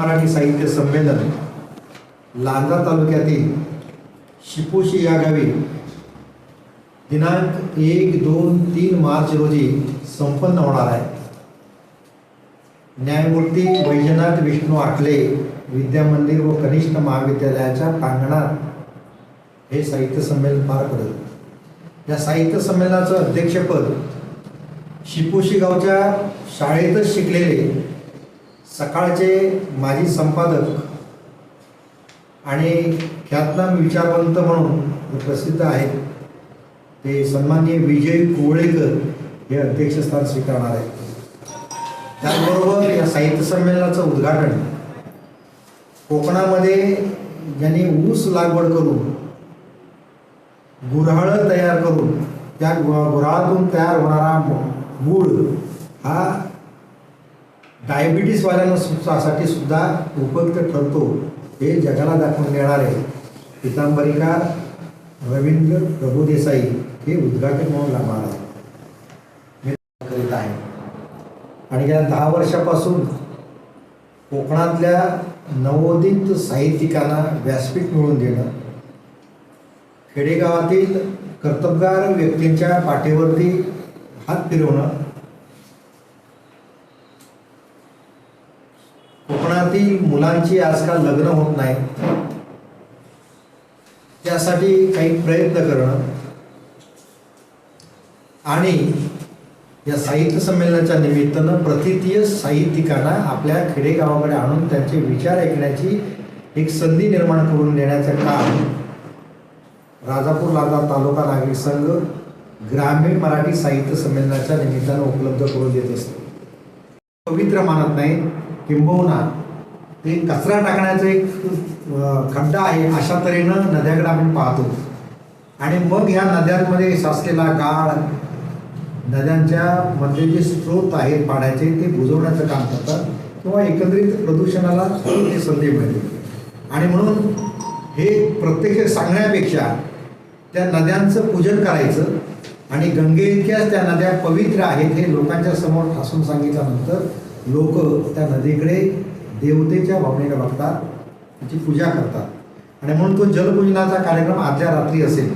मराठी साहित्य संमेलन लांजा तालुक्यातील शिपोशी या गावी दिनांक एक दोन तीन मार्च रोजी संपन्न होणार आहे. न्यायमूर्ती वैजनाथ विष्णू आटले विद्या मंदिर व कनिष्ठ महाविद्यालयाच्या प्रांगणात हे साहित्य संमेलन पार पडेल. या साहित्य संमेलनाचं अध्यक्षपद शिपोशी गावच्या शाळेतच शिकलेले सकाळचे माजी संपादक आणि ख्यातनाम विचारवंत म्हणून प्रसिद्ध आहेत ते सन्माननीय विजय कोवळेकर हे अध्यक्षस्थान स्वीकारणार आहेत. त्याचबरोबर या साहित्य संमेलनाचं उद्घाटन कोकणामध्ये ज्यांनी ऊस लागवड करून गुऱ्हाळं तयार करून त्या गुऱ्हाळातून तयार होणारा मु- गूळ हा डायबिटीसवाल्यांना सु- सुद्धा उपयुक्त ठरतो. हे जगाला दाखवून देणारे पितांबरीकार रवींद्र प्रभुदेसाई हे उद्घाटन म्हणून लागणार आहे मी करीत आहे. आणि गेल्या दहा वर्षापासून कोकणातल्या नवोदित साहित्यिकांना व्यासपीठ मिळवून देणं खेडेगावातील कर्तबगार व्यक्तींच्या पाठीवरती हात फिरवणं कोकणातील मुलांची आजकाल लग्न होत नाही. त्यासाठी काही प्रयत्न करणं. आणि या साहित्य संमेलनाच्या निमित्तानं प्रतितीय साहित्यिकांना आपल्या खेडेगावाकडे आणून त्यांचे विचार ऐकण्याची एक संधी निर्माण करून देण्याचं काम राजापूर लादा तालुका नागरिक संघ ग्रामीण मराठी साहित्य संमेलनाच्या निमित्तानं उपलब्ध करून देत असतो. पवित्र मानत नाही. किंबहुना. ते कचरा टाकण्याचं एक खड्डा आहे अशा तऱ्हेनं नद्याकडे आपण पाहतो. आणि मग ह्या नद्यांमध्ये साचलेला गाळ नद्यांच्या मध्ये जे स्रोत आहेत पाण्याचे ते बुजवण्याचं काम करतात. किंवा एकंदरीत प्रदूषणाला ते संधी मिळते. आणि म्हणून हे प्रत्यक्ष सांगण्यापेक्षा त्या नद्यांचं पूजन करायचं आणि गंगेइतक्याच त्या नद्या पवित्र आहेत हे लोकांच्या समोर ठासून सांगितल्यानंतर लोक त्या नदीकडे देवतेच्या भावनेने बघतात तिची पूजा करतात. आणि म्हणून तो जलपूजनाचा कार्यक्रम आदल्या रात्री असेल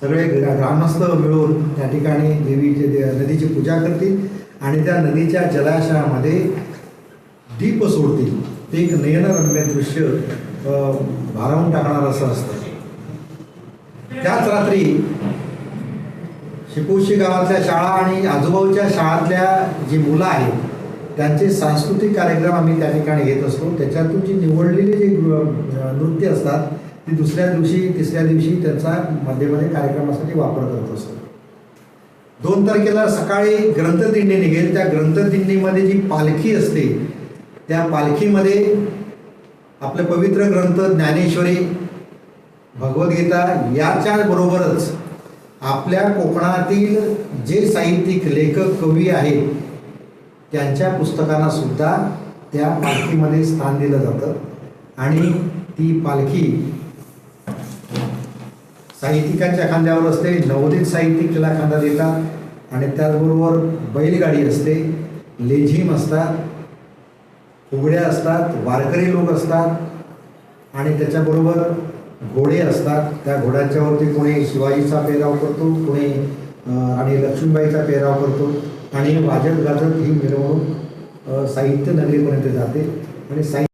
सगळे ग्रा- ग्रामस्थ मिळून त्या ठिकाणी देवीचे दे- नदीची पूजा करतील आणि त्या नदीच्या जलाशयामध्ये दीप सोडतील. ते एक नयनरम्य दृश्य भारावून टाकणार असं असतं. त्याच रात्री शिपोशी गावातल्या शाळा आणि आजूबाजूच्या शाळातल्या जी मुलं आहेत त्यांचे सांस्कृतिक कार्यक्रम आम्ही त्या ठिकाणी घेत असतो. त्याच्यातून जी निवडलेली जे नृत्य असतात ती दुसऱ्या दिवशी तिसऱ्या दिवशी त्यांचा मध्यमध्ये कार्यक्रमासाठी वापर करत असतो. दोन तारखेला सकाळी ग्रंथदिंडी निघेल. त्या ग्रंथदिंडीमध्ये जी पालखी असते त्या पालखीमध्ये आपले पवित्र ग्रंथ ज्ञानेश्वरी भगवद्गीता याच्या बरोबरच आपल्या कोकणातील जे साहित्यिक लेखक कवी आहेत त्यांच्या पुस्तकांना सुद्धा त्या पालखीमध्ये स्थान दिलं जातं. आणि ती पालखी साहित्यिकांच्या खांद्यावर असते नवोदित साहित्यिक तिला खांदा देतात आणि त्याचबरोबर बैलगाडी असते लेझिम असतात फुगड्या असतात वारकरी लोक असतात आणि त्याच्याबरोबर घोडे असतात. त्या घोड्यांच्यावरती कोणी शिवाजीचा पेहराव करतो कोणी आणि लक्ष्मीबाईचा पेहराव करतो. आणि वाजत गाजत ही मिरवणूक साहित्य नगरीपर्यंत जाते. आणि साहित्य